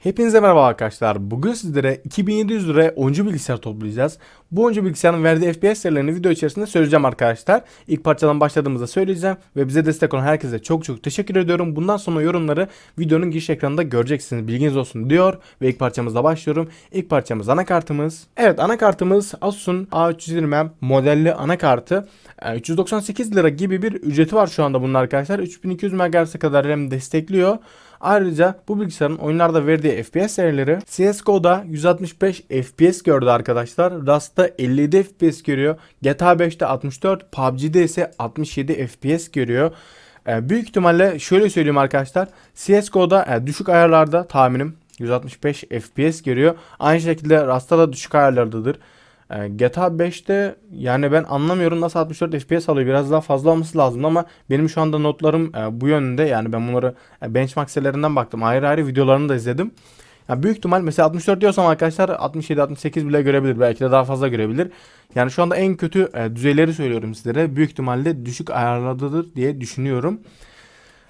Hepinize merhaba arkadaşlar. Bugün sizlere 2700 liraya oyuncu bilgisayar toplayacağız. Bu oyuncu bilgisayarın verdiği FPS serilerini video içerisinde söyleyeceğim arkadaşlar. İlk parçadan başladığımızda söyleyeceğim ve bize destek olan herkese çok çok teşekkür ediyorum. Bundan sonra yorumları videonun giriş ekranında göreceksiniz. Bilginiz olsun diyor ve ilk parçamızla başlıyorum. İlk parçamız anakartımız. Evet anakartımız Asus'un A320M modelli anakartı. Ee, 398 lira gibi bir ücreti var şu anda bunun arkadaşlar. 3200 MHz'e kadar RAM destekliyor. Ayrıca bu bilgisayarın oyunlarda verdiği FPS serileri CSGO'da 165 FPS gördü arkadaşlar. Rust'ta 57 FPS görüyor. GTA 5'te 64, PUBG'de ise 67 FPS görüyor. Ee, büyük ihtimalle şöyle söyleyeyim arkadaşlar. CSGO'da e, düşük ayarlarda tahminim 165 FPS görüyor. Aynı şekilde Rust'ta da düşük ayarlardadır. Ee, GTA 5'te yani ben anlamıyorum nasıl 64 FPS alıyor. Biraz daha fazla olması lazım ama benim şu anda notlarım e, bu yönde. Yani ben bunları e, benchmark sitelerinden baktım. Ayrı ayrı videolarını da izledim. Yani büyük ihtimal mesela 64 diyorsam arkadaşlar 67-68 bile görebilir. Belki de daha fazla görebilir. Yani şu anda en kötü e, düzeyleri söylüyorum sizlere. Büyük ihtimalle düşük ayarlardadır diye düşünüyorum.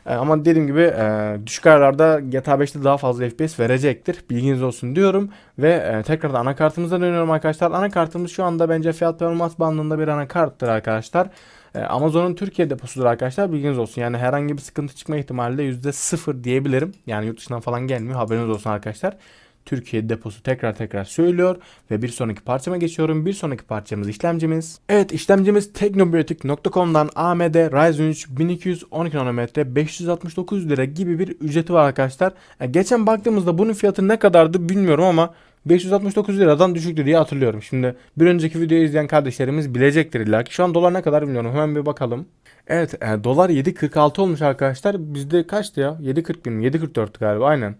E, ama dediğim gibi e, düşük ayarlarda GTA 5'te daha fazla FPS verecektir. Bilginiz olsun diyorum. Ve e, tekrardan anakartımıza dönüyorum arkadaşlar. Anakartımız şu anda bence fiyat performans bandında bir anakarttır arkadaşlar. E, Amazon'un Türkiye deposudur arkadaşlar. Bilginiz olsun. Yani herhangi bir sıkıntı çıkma ihtimali de %0 diyebilirim. Yani yurt dışından falan gelmiyor. Haberiniz olsun arkadaşlar. Türkiye deposu tekrar tekrar söylüyor ve bir sonraki parçama geçiyorum. Bir sonraki parçamız işlemcimiz. Evet işlemcimiz teknobiyotik.com'dan AMD Ryzen 3 1212 nanometre 569 lira gibi bir ücreti var arkadaşlar. E, geçen baktığımızda bunun fiyatı ne kadardı bilmiyorum ama 569 liradan düşüktü diye hatırlıyorum. Şimdi bir önceki videoyu izleyen kardeşlerimiz bilecektir illa ki. Şu an dolar ne kadar bilmiyorum. Hemen bir bakalım. Evet e, dolar 7.46 olmuş arkadaşlar. Bizde kaçtı ya? 7.41 mi? 7.44 galiba aynen.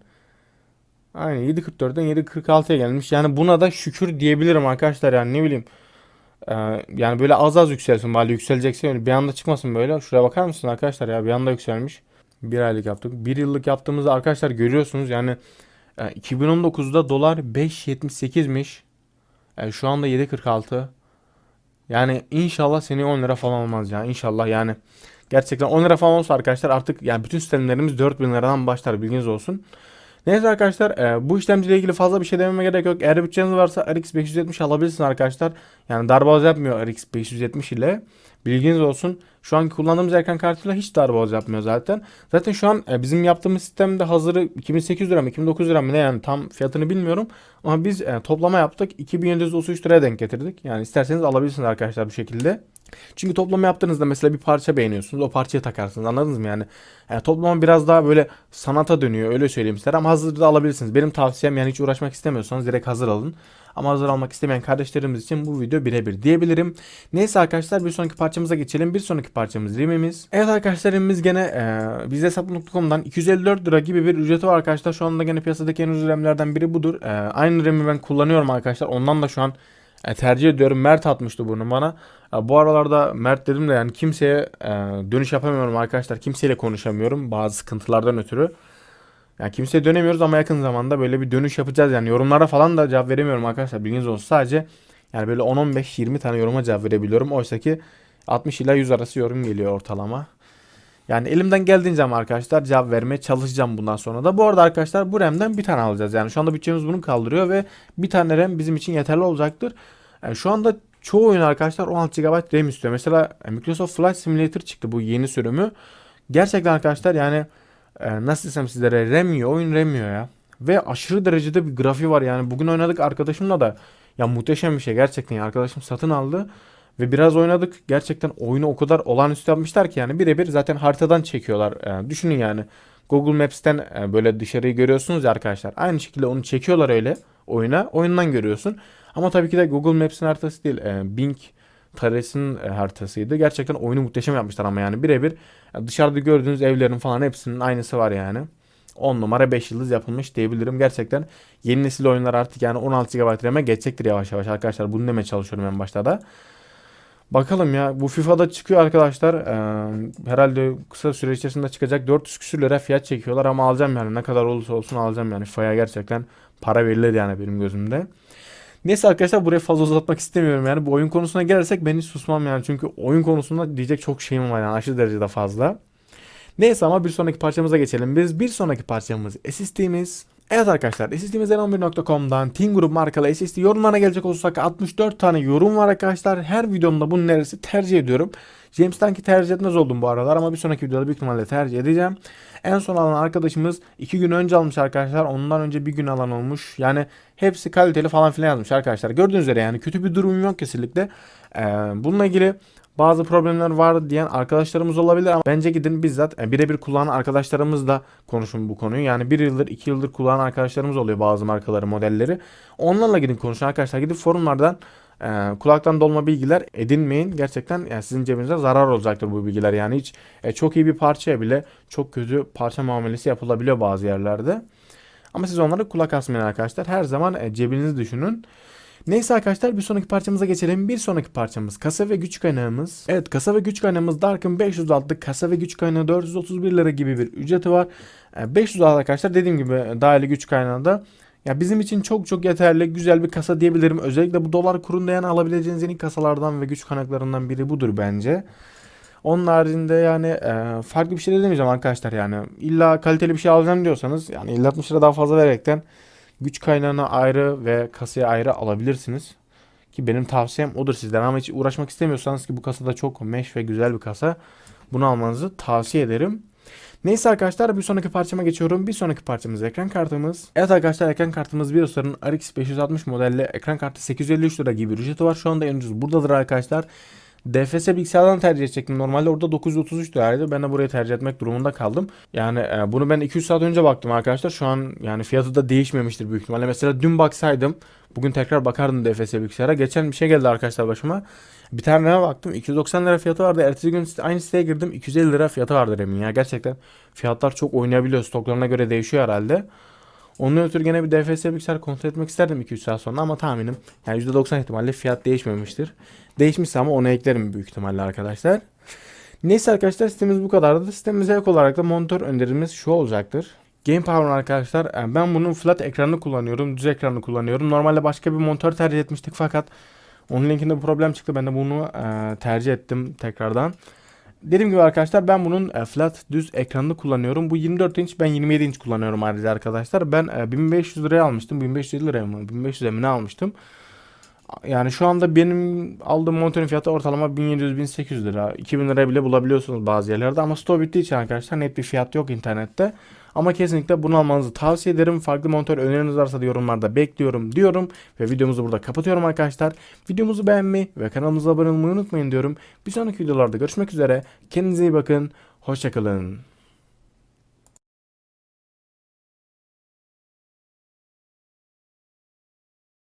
Aynen 7.44'den 7.46'ya gelmiş. Yani buna da şükür diyebilirim arkadaşlar yani ne bileyim. Ee, yani böyle az az yükselsin bari yükselecekse öyle bir anda çıkmasın böyle. Şuraya bakar mısın arkadaşlar ya bir anda yükselmiş. Bir aylık yaptık. Bir yıllık yaptığımızda arkadaşlar görüyorsunuz yani e, 2019'da dolar 5.78'miş. E, şu anda 7.46. Yani inşallah seni 10 lira falan olmaz ya. İnşallah yani. Gerçekten 10 lira falan olsa arkadaşlar artık yani bütün sistemlerimiz 4000 liradan başlar bilginiz olsun. Neyse arkadaşlar e, bu işlemciyle ilgili fazla bir şey dememe gerek yok. Eğer bütçeniz varsa RX 570 alabilirsiniz arkadaşlar. Yani darboğaz yapmıyor RX 570 ile. Bilginiz olsun. Şu anki kullandığımız ekran kartıyla hiç darboğaz yapmıyor zaten. Zaten şu an e, bizim yaptığımız sistemde hazırı 2800 lira mı 2900 lira mı ne yani tam fiyatını bilmiyorum. Ama biz e, toplama yaptık. 2733 liraya denk getirdik. Yani isterseniz alabilirsiniz arkadaşlar bu şekilde. Çünkü toplama yaptığınızda mesela bir parça beğeniyorsunuz. O parçayı takarsınız. Anladınız mı yani? yani toplama biraz daha böyle sanata dönüyor. Öyle söyleyeyim size. Ama hazır da alabilirsiniz. Benim tavsiyem yani hiç uğraşmak istemiyorsanız direkt hazır alın. Ama hazır almak istemeyen kardeşlerimiz için bu video birebir diyebilirim. Neyse arkadaşlar bir sonraki parçamıza geçelim. Bir sonraki parçamız RAM'imiz. Evet arkadaşlarımız gene e, bizhesap.com'dan 254 lira gibi bir ücreti var arkadaşlar. Şu anda gene piyasadaki en ucuz RAM'lerden biri budur. E, aynı RAM'i ben kullanıyorum arkadaşlar. Ondan da şu an e, tercih ediyorum. Mert atmıştı bunu bana. E, bu aralarda Mert dedim de yani kimseye e, dönüş yapamıyorum arkadaşlar. Kimseyle konuşamıyorum bazı sıkıntılardan ötürü. Yani kimseye dönemiyoruz ama yakın zamanda böyle bir dönüş yapacağız. Yani yorumlara falan da cevap veremiyorum arkadaşlar. Bilginiz olsun. Sadece yani böyle 10-15-20 tane yoruma cevap verebiliyorum. Oysa ki 60 ila 100 arası yorum geliyor ortalama. Yani elimden geldiğince ama arkadaşlar cevap vermeye çalışacağım bundan sonra da. Bu arada arkadaşlar bu RAM'den bir tane alacağız. Yani şu anda bütçemiz bunu kaldırıyor ve bir tane RAM bizim için yeterli olacaktır. Yani şu anda çoğu oyun arkadaşlar 16 GB RAM istiyor. Mesela e, Microsoft Flight Simulator çıktı bu yeni sürümü. Gerçekten arkadaşlar yani e, nasıl desem sizlere RAM yiyor, oyun RAM yiyor ya. Ve aşırı derecede bir grafiği var yani. Bugün oynadık arkadaşımla da. Ya muhteşem bir şey gerçekten. Ya. Arkadaşım satın aldı. Ve biraz oynadık. Gerçekten oyunu o kadar olağanüstü yapmışlar ki yani birebir zaten haritadan çekiyorlar. Yani düşünün yani. Google Maps'ten e, böyle dışarıyı görüyorsunuz ya arkadaşlar. Aynı şekilde onu çekiyorlar öyle oyuna. Oyundan görüyorsun. Ama tabii ki de Google Maps'in haritası değil. E, Bing Tares'in e, haritasıydı. Gerçekten oyunu muhteşem yapmışlar ama yani birebir dışarıda gördüğünüz evlerin falan hepsinin aynısı var yani. 10 numara 5 yıldız yapılmış diyebilirim. Gerçekten yeni nesil oyunlar artık yani 16 GB RAM'e geçecektir yavaş yavaş arkadaşlar. Bunu demeye çalışıyorum en başta da. Bakalım ya bu FIFA'da çıkıyor arkadaşlar. Ee, herhalde kısa süre içerisinde çıkacak 400 küsür lira fiyat çekiyorlar ama alacağım yani ne kadar olursa olsun alacağım yani FIFA'ya gerçekten para verilir yani benim gözümde. Neyse arkadaşlar buraya fazla uzatmak istemiyorum yani bu oyun konusuna gelirsek ben hiç susmam yani çünkü oyun konusunda diyecek çok şeyim var yani aşırı derecede fazla. Neyse ama bir sonraki parçamıza geçelim biz. Bir sonraki parçamız SSD'miz. Evet arkadaşlar SSD'mizden11.com'dan Team Group markalı SSD yorumlarına gelecek olursak 64 tane yorum var arkadaşlar. Her videomda bunun neresi tercih ediyorum. James'ten ki tercih etmez oldum bu aralar ama bir sonraki videoda büyük ihtimalle tercih edeceğim. En son alan arkadaşımız 2 gün önce almış arkadaşlar. Ondan önce bir gün alan olmuş. Yani hepsi kaliteli falan filan yazmış arkadaşlar. Gördüğünüz üzere yani kötü bir durum yok kesinlikle. Ee, bununla ilgili bazı problemler var diyen arkadaşlarımız olabilir ama bence gidin bizzat e, birebir kullanan arkadaşlarımızla konuşun bu konuyu. Yani bir yıldır iki yıldır kullanan arkadaşlarımız oluyor bazı markaları modelleri. Onlarla gidin konuşun arkadaşlar. Gidip forumlardan e, kulaktan dolma bilgiler edinmeyin. Gerçekten yani sizin cebinize zarar olacaktır bu bilgiler. Yani hiç e, çok iyi bir parçaya bile çok kötü parça muamelesi yapılabiliyor bazı yerlerde. Ama siz onları kulak asmayın arkadaşlar. Her zaman e, cebinizi düşünün. Neyse arkadaşlar bir sonraki parçamıza geçelim. Bir sonraki parçamız kasa ve güç kaynağımız. Evet kasa ve güç kaynağımız Dark'ın 500 adlı kasa ve güç kaynağı 431 lira gibi bir ücreti var. E, 500 adlı arkadaşlar dediğim gibi dahili güç kaynağı da ya bizim için çok çok yeterli güzel bir kasa diyebilirim. Özellikle bu dolar kurunda yani alabileceğiniz en iyi kasalardan ve güç kaynaklarından biri budur bence. Onun haricinde yani e, farklı bir şey de demeyeceğim arkadaşlar yani. illa kaliteli bir şey alacağım diyorsanız yani 50-60 lira daha fazla vererekten güç kaynağına ayrı ve kasaya ayrı alabilirsiniz. Ki benim tavsiyem odur sizden ama hiç uğraşmak istemiyorsanız ki bu kasa da çok meş ve güzel bir kasa. Bunu almanızı tavsiye ederim. Neyse arkadaşlar bir sonraki parçama geçiyorum. Bir sonraki parçamız ekran kartımız. Evet arkadaşlar ekran kartımız Virus'ların RX 560 modelli ekran kartı 853 lira gibi bir ücreti var. Şu anda en ucuz buradadır arkadaşlar. DFS bilgisayardan tercih edecektim. Normalde orada 933 liraydı. Ben de burayı tercih etmek durumunda kaldım. Yani e, bunu ben 200 saat önce baktım arkadaşlar. Şu an yani fiyatı da değişmemiştir büyük ihtimalle. Mesela dün baksaydım bugün tekrar bakardım DFS bilgisayara. Geçen bir şey geldi arkadaşlar başıma. Bir tane baktım 290 lira fiyatı vardı. Ertesi gün aynı siteye girdim 250 lira fiyatı vardı Emin ya. Gerçekten fiyatlar çok oynayabiliyor. Stoklarına göre değişiyor herhalde. Onun ötürü gene bir DFS bilgisayar kontrol etmek isterdim 2-3 saat sonra ama tahminim yani %90 ihtimalle fiyat değişmemiştir. Değişmişse ama onu eklerim büyük ihtimalle arkadaşlar. Neyse arkadaşlar sitemiz bu kadardı. Sitemize ek olarak da monitör önerimiz şu olacaktır. Game Power arkadaşlar e, ben bunun flat ekranını kullanıyorum. Düz ekranını kullanıyorum. Normalde başka bir monitör tercih etmiştik fakat onun linkinde bir problem çıktı. Ben de bunu e, tercih ettim tekrardan. Dediğim gibi arkadaşlar ben bunun e, flat düz ekranını kullanıyorum. Bu 24 inç ben 27 inç kullanıyorum ayrıca arkadaşlar. Ben e, 1500 liraya almıştım. 1550 liraya mı? 1500 emine almıştım. Yani şu anda benim aldığım monitörün fiyatı ortalama 1700-1800 lira. 2000 liraya bile bulabiliyorsunuz bazı yerlerde ama store bittiği için arkadaşlar net bir fiyat yok internette. Ama kesinlikle bunu almanızı tavsiye ederim. Farklı monitör öneriniz varsa da yorumlarda bekliyorum diyorum. Ve videomuzu burada kapatıyorum arkadaşlar. Videomuzu beğenmeyi ve kanalımıza abone olmayı unutmayın diyorum. Bir sonraki videolarda görüşmek üzere. Kendinize iyi bakın. Hoşçakalın.